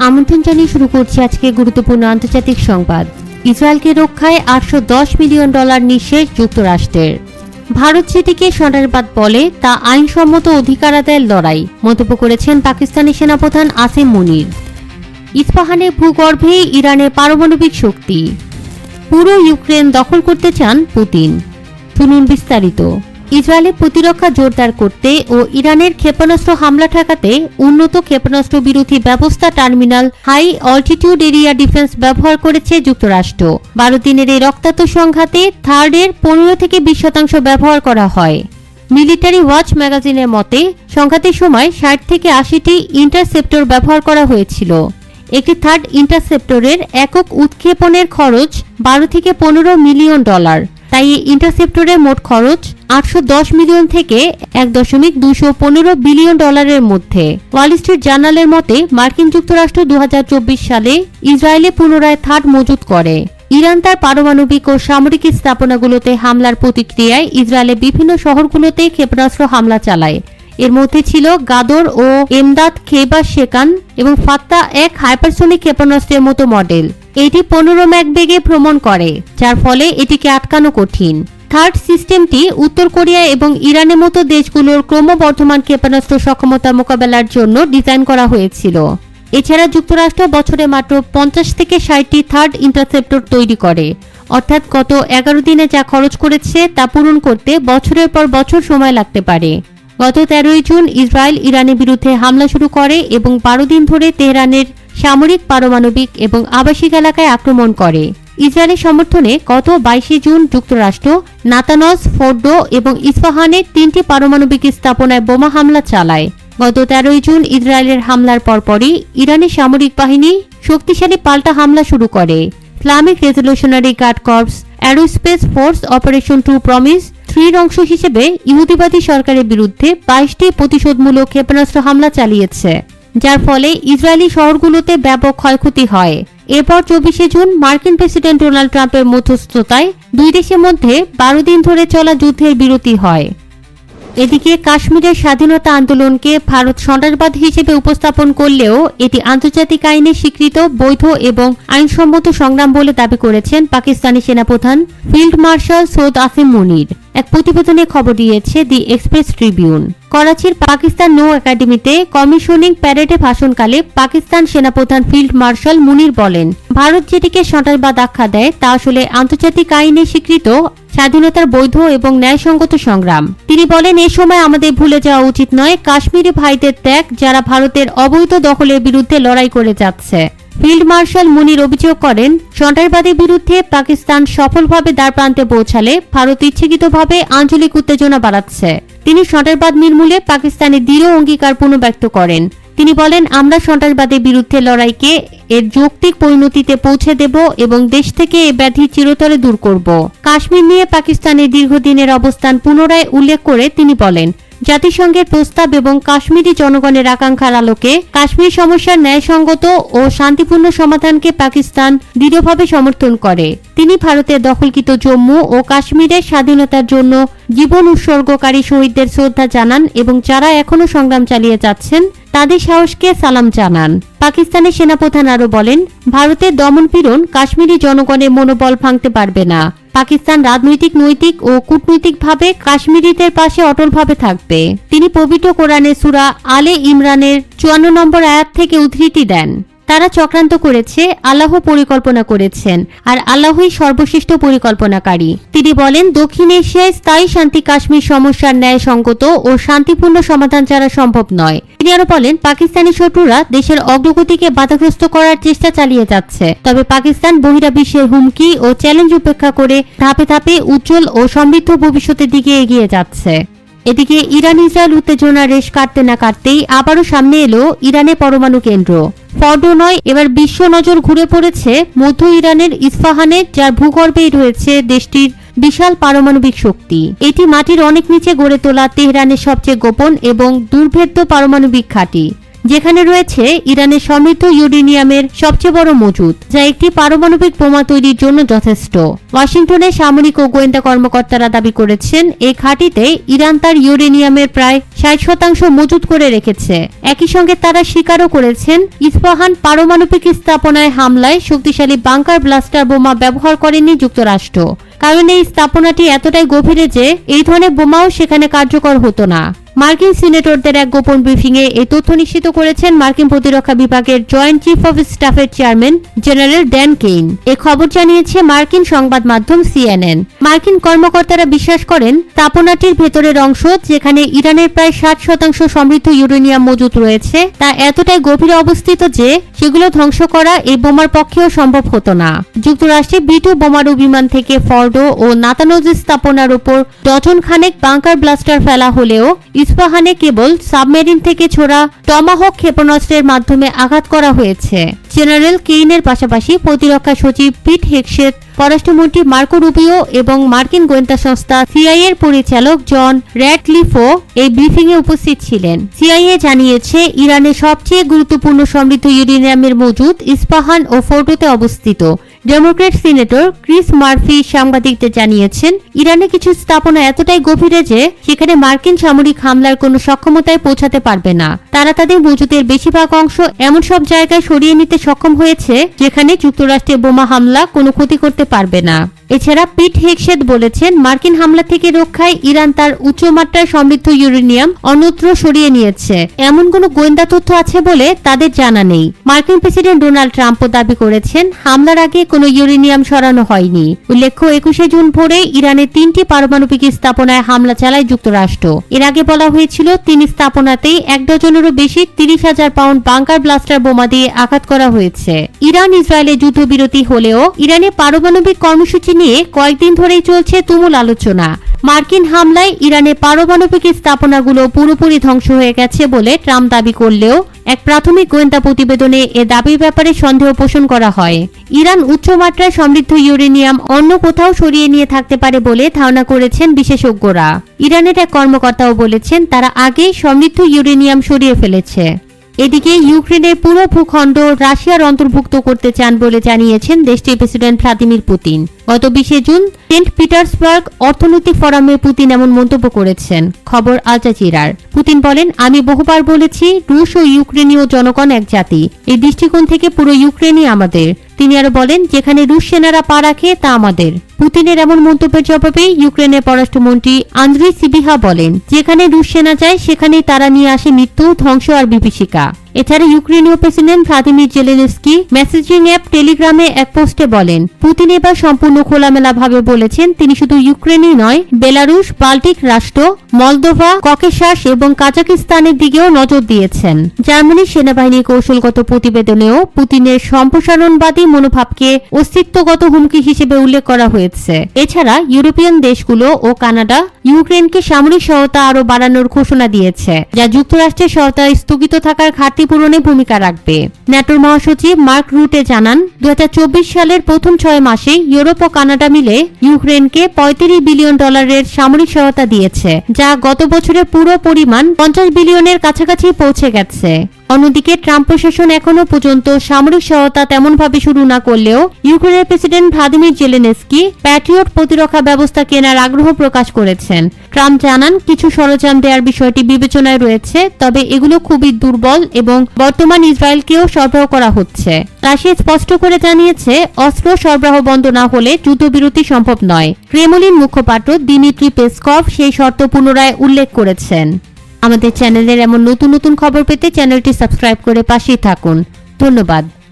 আমন্ত্রণ জানিয়ে শুরু করছি আজকে গুরুত্বপূর্ণ আন্তর্জাতিক সংবাদ। ইসরায়েলকে রক্ষায় আটশো দশ মিলিয়ন ডলার নিঃশেষ যুক্তরাষ্ট্রের। ভারত যেটিকে সন্ত্রাসবাদ বলে তা আইনসম্মত অধিকার আদায়ের লড়াই, মন্তব্য করেছেন পাকিস্তানি সেনাপ্রধান আসিম মুনির। ইস্পাহানের ভূগর্ভে ইরানের পারমাণবিক শক্তি। পুরো ইউক্রেন দখল করতে চান পুতিন। শুনুন বিস্তারিত। ইসরায়েলের প্রতিরক্ষা জোরদার করতে ও ইরানের ক্ষেপণাস্ত্র হামলা ঠেকাতে উন্নত ক্ষেপণাস্ত্র বিরোধী ব্যবস্থা terminal high altitude area defence ব্যবহার করেছে যুক্তরাষ্ট্র। বারো দিনের এই রক্তাক্ত সংঘাতে থার্ডের পনেরো থেকে বিশ শতাংশ ব্যবহার করা হয়। মিলিটারি ওয়াচ ম্যাগাজিনের মতে, সংঘাতের সময় ষাট থেকে আশিটি ইন্টারসেপ্টর ব্যবহার করা হয়েছিল। একটি থার্ড ইন্টারসেপ্টরের একক উৎক্ষেপণের খরচ বারো থেকে পনেরো মিলিয়ন ডলার। তাই ইন্টারসেপ্টরের মোট খরচ আটশো দশ মিলিয়ন থেকে এক দশমিক দুশো পনেরো বিলিয়ন ডলারের মধ্যে। ওয়াল স্ট্রিট জার্নালের মতে, মার্কিন যুক্তরাষ্ট্র দু হাজার চব্বিশ সালে ইসরায়েলে পুনরায় থার্ড মজুত করে। ইরান তার পারমাণবিক ও সামরিক স্থাপনাগুলোতে হামলার প্রতিক্রিয়ায় ইসরায়েলের বিভিন্ন শহরগুলোতে ক্ষেপণাস্ত্র হামলা চালায়। এর মধ্যে ছিল গাদর ও এমদাদ খেবা শেকান এবং ফাত্তা এক হাইপারসোনিক ক্ষেপণাস্ত্রের মতো মডেল। এটি পনেরো ম্যাক বেগে ভ্রমণ করে, যার ফলে এটিকে আটকানো কঠিন। থার্ড সিস্টেমটি উত্তর কোরিয়া এবং ইরানের মতো দেশগুলোর ক্রমবর্ধমান ক্ষেপণাস্ত্র সক্ষমতা মোকাবেলার জন্য ডিজাইন করা হয়েছিল। এছাড়া যুক্তরাষ্ট্র বছরে মাত্র পঞ্চাশ থেকে ষাটটি থার্ড ইন্টারসেপ্টর তৈরি করে, অর্থাৎ গত এগারো দিনে যা খরচ করেছে তা পূরণ করতে বছরের পর বছর সময় লাগতে পারে। গত তেরোই জুন ইসরায়েল ইরানের বিরুদ্ধে হামলা শুরু করে এবং বারো দিন ধরে তেহরানের সামরিক, পারমাণবিক এবং আবাসিক এলাকায় আক্রমণ করে। ইসরায়েলের সমর্থনে গত বাইশে জুন যুক্তরাষ্ট্র, নাতানজ, ফোর্ডো এবং ইস্পাহানের তিনটি পারমাণবিক স্থাপনায় বোমা হামলা চালায়। গত তেরোই জুন ইসরায়েলের হামলার পরপরই ইরানের সামরিক বাহিনী শক্তিশালী পাল্টা হামলা শুরু করে। Islamic revolutionary guard corps, aerospace force operation true promise, থ্রির অংশ হিসেবে ইহুদিবাদী সরকারের বিরুদ্ধে বাইশটি প্রতিশোধমূলক ক্ষেপণাস্ত্র হামলা চালিয়েছে। যার ফলে ইসরায়েলি শহরগুলোতে ব্যাপক ক্ষয়ক্ষতি হয়। এরপর চব্বিশে জুন মার্কিন প্রেসিডেন্ট ডোনাল্ড ট্রাম্পের মধ্যস্থতায় দুই দেশের মধ্যে বারো দিন ধরে চলা যুদ্ধের বিরতি হয়। এদিকে কাশ্মীরের স্বাধীনতা আন্দোলনকে ভারত সন্ত্রাসবাদ হিসেবে উপস্থাপন করলেও এটি আন্তর্জাতিক আইনে স্বীকৃত, বৈধ এবং আইনসম্মত সংগ্রাম বলে দাবি করেছেন পাকিস্তানি সেনাপ্রধান ফিল্ড মার্শাল সৈয়দ আসিম মুনির। এক প্রতিবেদনে খবর দিয়েছে দি এক্সপ্রেস ট্রিবিউন। করাচির পাকিস্তান নৌ একাডেমিতে কমিশনিং প্যারেডে ভাষণকালে পাকিস্তান সেনাপ্রধান ফিল্ড মার্শাল মুনির বলেন, ভারত যেটিকে সন্ত্রাসবাদ আখ্যা দেয়, তা আসলে আন্তর্জাতিক আইনে স্বীকৃত, স্বাধীনতার বৈধ এবং ন্যায়সঙ্গত সংগ্রাম। তিনি বলেন, এ সময় আমাদের ভুলে যাওয়া উচিত নয়, কাশ্মীরি ভাইদের ত্যাগ, যারা ভারতের অবৈধ দখলের বিরুদ্ধে লড়াই করে যাচ্ছে। ফিল্ড মার্শাল মুনির অভিযোগ করেন সন্ত্রাসবাদের বিরুদ্ধে পাকিস্তান সফলভাবে দ্বারপ্রান্তে পৌঁছালে ভারত ইচ্ছাকৃতভাবে আঞ্চলিক উত্তেজনা বাড়াচ্ছে। তিনি সন্ত্রাসবাদ নির্মূলে পাকিস্তানের দৃঢ় অঙ্গীকার পুনর্ব্যক্ত করেন। তিনি বলেন, আমরা সন্ত্রাসবাদের বিরুদ্ধে লড়াইকে এর যৌক্তিক পরিণতিতে পৌঁছে দেব এবং দেশ থেকে এ ব্যাধি চিরতরে দূর করব। কাশ্মীর নিয়ে পাকিস্তানের দীর্ঘদিনের অবস্থান পুনরায় উল্লেখ করে তিনি বলেন জাতিসংঘের প্রস্তাব এবং কাশ্মীরি জনগণের আকাঙ্ক্ষার আলোকে কাশ্মীর সমস্যার ন্যায়সঙ্গত ও শান্তিপূর্ণ সমাধানকে পাকিস্তান দৃঢ়ভাবে সমর্থন করে। তিনি ভারতের দখলকৃত জম্মু ও কাশ্মীরের স্বাধীনতার জন্য জীবন উৎসর্গকারী শহীদদের শ্রদ্ধা জানান এবং যারা এখনও সংগ্রাম চালিয়ে যাচ্ছেন, তাদের সাহসকে সালাম জানান। পাকিস্তানের সেনাপ্রধান আরও বলেন, ভারতের দমনপীড়ন কাশ্মীরি জনগণের মনোবল ভাঙতে পারবে না। পাকিস্তান রাজনৈতিক, নৈতিক ও কূটনৈতিকভাবে কাশ্মীরিদের পাশে অটলভাবে থাকবে। তিনি পবিত্র কোরআনে সুরা আলে ইমরানের চুয়ান্ন নম্বর আয়াত থেকে উদ্ধৃতি দেন। তারা চক্রান্ত করেছে, আল্লাহ পরিকল্পনা করেছেন, আর আল্লাহই সর্বশ্রেষ্ঠ পরিকল্পনাকারী। তিনি বলেন, দক্ষিণ এশিয়ায় স্থায়ী শান্তি কাশ্মীর সমস্যার ন্যায় সঙ্গত ও শান্তিপূর্ণ সমাধান ছাড়া সম্ভব নয়। তিনি আরও বলেন, পাকিস্তানি শত্রুরা দেশের অগ্রগতিকে বাধাগ্রস্ত করার চেষ্টা চালিয়ে যাচ্ছে। তবে পাকিস্তান বহিরা বিশ্বের হুমকি ও চ্যালেঞ্জ উপেক্ষা করে ধাপে ধাপে উজ্জ্বল ও সমৃদ্ধ ভবিষ্যতের দিকে এগিয়ে যাচ্ছে। এদিকে ইরান ইসরায়েল উত্তেজনা রেশ কাটতে না কাটতেই আবারও সামনে এলো ইরানে পরমাণু কেন্দ্র। ফর্ডো নয়, এবার বিশ্ব নজর ঘুরে পড়েছে মধ্য ইরানের ইস্পাহানে, যার ভূগর্ভেই রয়েছে দেশটির বিশাল পারমাণবিক শক্তি। এটি মাটির অনেক নিচে গড়ে তোলা তেহরানের সবচেয়ে গোপন এবং দুর্ভেদ্য পারমাণবিক ঘাঁটি। যেখানে রয়েছে ইরানের সমৃদ্ধ ইউরেনিয়ামের সবচেয়ে বড় মজুদ, যা একটি পারমাণবিক বোমা তৈরির জন্য যথেষ্ট। ওয়াশিংটনে সামরিক ও গোয়েন্দা কর্মকর্তারা দাবি করেছেন, এই ঘাঁটিতে ইরান তার ইউরেনিয়ামের প্রায় ষাট শতাংশ মজুত করে রেখেছে। একই সঙ্গে তারা স্বীকারও করেছেন, ইস্পাহান পারমাণবিক স্থাপনায় হামলায় শক্তিশালী বাংকার ব্লাস্টার বোমা ব্যবহার করেনি যুক্তরাষ্ট্র। কারণ এই স্থাপনাটি এতটাই গভীরে যে, এই ধরনের বোমাও সেখানে কার্যকর হতো না। মার্কিন সিনেটরদের এক গোপন ব্রিফিংয়ে এই তথ্য নিশ্চিত করেছেন মার্কিন প্রতিরক্ষা বিভাগের জয়েন্ট চিফ অফ স্টাফের চেয়ারম্যান জেনারেল ড্যান কেইন। এ খবর জানিয়েছে মার্কিন সংবাদ মাধ্যম সিএনএন। মার্কিন কর্মকর্তারা বিশ্বাস করেন, স্থাপনাটির ভেতরের অংশ, যেখানে ইরানের প্রায় ষাট শতাংশ সমৃদ্ধ ইউরেনিয়াম মজুত রয়েছে, তা এতটাই গভীরে অবস্থিত যে, সেগুলো ধ্বংস করা এই বোমার পক্ষেও সম্ভব হতো না। যুক্তরাষ্ট্রে বিটু বোমারু বিমান থেকে ফর্ডো ও নাতানোজ স্থাপনার উপর ডজন খানেক বাংকার ব্লাস্টার ফেলা হলেও ইস্পাহানে কেবল সাবমেরিন থেকে ছোড়া টমাহক ক্ষেপণাস্ত্রের মাধ্যমে আঘাত করা হয়েছে। জেনারেল কেইনের পাশাপাশি প্রতিরক্ষা সচিব পিট হেকসেট পররাষ্ট্রমন্ত্রী মার্কো রুবিও এবং মার্কিন গোয়েন্দা সংস্থা সিআইএর পরিচালক জন র্যাডক্লিফও এই ব্রিফিং এ উপস্থিত ছিলেন। সিআইএ জানিয়েছে, ইরানের সবচেয়ে গুরুত্বপূর্ণ সমৃদ্ধ ইউরেনিয়ামের মজুদ ইস্পাহান ও ফোর্টোতে অবস্থিত। ডেমোক্রেট সিনেটর ক্রিস মার্ফি সাংবাদিকদের জানিয়েছেন, ইরানে কিছু স্থাপনা এতটাই গভীরে যে সেখানে মার্কিন সামরিক হামলার কোনো সক্ষমতায় পৌঁছাতে পারবে না। তারা তাদের মজুদের বেশিরভাগ অংশ এমন সব জায়গায় সরিয়ে নিতে সক্ষম হয়েছে যেখানে যুক্তরাষ্ট্রের বোমা হামলা কোনো ক্ষতি করতে পারবে না। এছাড়া পিট হেকসেদ বলেছেন, মার্কিন হামলা থেকে রক্ষায় ইরান তার উচ্চমাত্রার সমৃদ্ধ ইউরেনিয়াম অন্যত্র সরিয়ে নিয়েছে। এমন কোনো গোয়েন্দা তথ্য আছে বলে তাদের জানা নেই। মার্কিন প্রেসিডেন্ট ডোনাল্ড ট্রাম্পও দাবি করেছেন, হামলার আগে কোনো ইউরেনিয়াম সরানো হয়নি। উল্লেখ্য, একুশে জুন ভোরে ইরানের তিনটি পারমাণবিক স্থাপনায় হামলা চালায় যুক্তরাষ্ট্র। এর আগে বলা হয়েছিল, তিন স্থাপনাতেই এক ডজনেরও বেশি তিরিশ হাজার পাউন্ড বাংকার ব্লাস্টার বোমা দিয়ে আঘাত করা হয়েছে। ইরান ইসরায়েলের যুদ্ধবিরতি হলেও ইরানে পারমাণবিক কর্মসূচি নিয়ে কয়েকদিন ধরেই চলছে তুমুল আলোচনা। মার্কিন হামলায় ইরানে পারমাণবিক স্থাপনাগুলো পুরোপুরি ধ্বংস হয়ে গেছে বলে ট্রাম্প দাবি করলেও এক প্রাথমিক গোয়েন্দা প্রতিবেদনে এ দাবির ব্যাপারে সন্দেহ পোষণ করা হয়। ইরান উচ্চমাত্রায় সমৃদ্ধ ইউরেনিয়াম অন্য কোথাও সরিয়ে নিয়ে থাকতে পারে বলে ধারণা করেছেন বিশেষজ্ঞরা। ইরানের এক কর্মকর্তাও বলেছেন, তারা আগেই সমৃদ্ধ ইউরেনিয়াম সরিয়ে ফেলেছে। এদিকে ইউক্রেনের পুরো ভূখণ্ড রাশিয়ার অন্তর্ভুক্ত করতে চান বলে জানিয়েছেন দেশটির প্রেসিডেন্ট ভ্লাদিমির পুতিন। গত বিশে জুন সেন্ট পিটার্সবার্গ অর্থনৈতিক ফোরামে পুতিন এমন মন্তব্য করেছেন। খবর আল জাজিরার। পুতিন বলেন, আমি বহুবার বলেছি, রুশ ও ইউক্রেনীয় জনগণ এক জাতি। এই দৃষ্টিকোণ থেকে পুরো ইউক্রেনই আমাদের। তিনি আরও বলেন, যেখানে রুশ সেনারা পা রাখে, তা আমাদের। পুতিনের এমন মন্তব্যের জবাবে ইউক্রেনের পররাষ্ট্রমন্ত্রী আন্দ্রি সিবিহা বলেন, যেখানে রুশ সেনা যায়, সেখানেই তারা নিয়ে আসে মৃত্যু, ধ্বংস আর বিভীষিকা। এছাড়া ইউক্রেনীয় president Vladimir Zelensky messaging app টেলিগ্রামে এক পোস্টে বলেন, পুতিন এবার সম্পূর্ণ খোলামেলা ভাবে বলেছেন তিনি শুধু ইউক্রেনই নয়, বেলারুশ, বাল্টিক রাষ্ট্র, মলদোভা, ককেশাস এবং কাজাকিস্তানের দিকেও নজর দিয়েছেন। জার্মানির সেনাবাহিনীর কৌশলগত প্রতিবেদনেও পুতিনের সম্প্রসারণবাদী মনোভাবকে অস্তিত্বগত হুমকি হিসেবে উল্লেখ করা হয়েছে। এছাড়া ইউরোপিয়ান দেশগুলো ও কানাডা ইউক্রেনকে সামরিক সহায়তা আরও বাড়ানোর ঘোষণা দিয়েছে, যা যুক্তরাষ্ট্রের সহায়তা স্থগিত থাকার ঘাটতি পূরণে ভূমিকা রাখবে। ন্যাটোর মহাসচিব মার্ক রুটে জানান দু হাজার চব্বিশ সালের প্রথম ছয় মাসে ইউরোপ ও কানাডা মিলে ইউক্রেনকে পঁয়ত্রিশ বিলিয়ন ডলারের সামরিক সহায়তা দিয়েছে, যা গত বছরের পুরো পরিমাণ পঞ্চাশ বিলিয়নের কাছাকাছি পৌঁছে গেছে। অন্যদিকে ট্রাম্প প্রশাসন এখনও পর্যন্ত সামরিক সহায়তা তেমনভাবে শুরু না করলেও ইউক্রেনের প্রেসিডেন্ট ভ্লাদিমির জেলেনেস্কি প্যাট্রিয়ট প্রতিরক্ষা ব্যবস্থা কেনার আগ্রহ প্রকাশ করেছেন। ট্রাম্প জানান, কিছু সরঞ্জাম দেওয়ার বিষয়টি বিবেচনায় রয়েছে, তবে এগুলো খুবই দুর্বল এবং বর্তমান ইসরায়েলকেও সরবরাহ করা হচ্ছে। রাশিয়া স্পষ্ট করে জানিয়েছে, অস্ত্র সরবরাহ বন্ধ না হলে যুদ্ধবিরতি সম্ভব নয়। ক্রেমলিন মুখপাত্র দিমিত্রি পেসকভ সেই শর্ত পুনরায় উল্লেখ করেছেন। আমাদের চ্যানেলের এমন নতুন নতুন খবর পেতে চ্যানেলটি সাবস্ক্রাইব করে পাশেই থাকুন। ধন্যবাদ।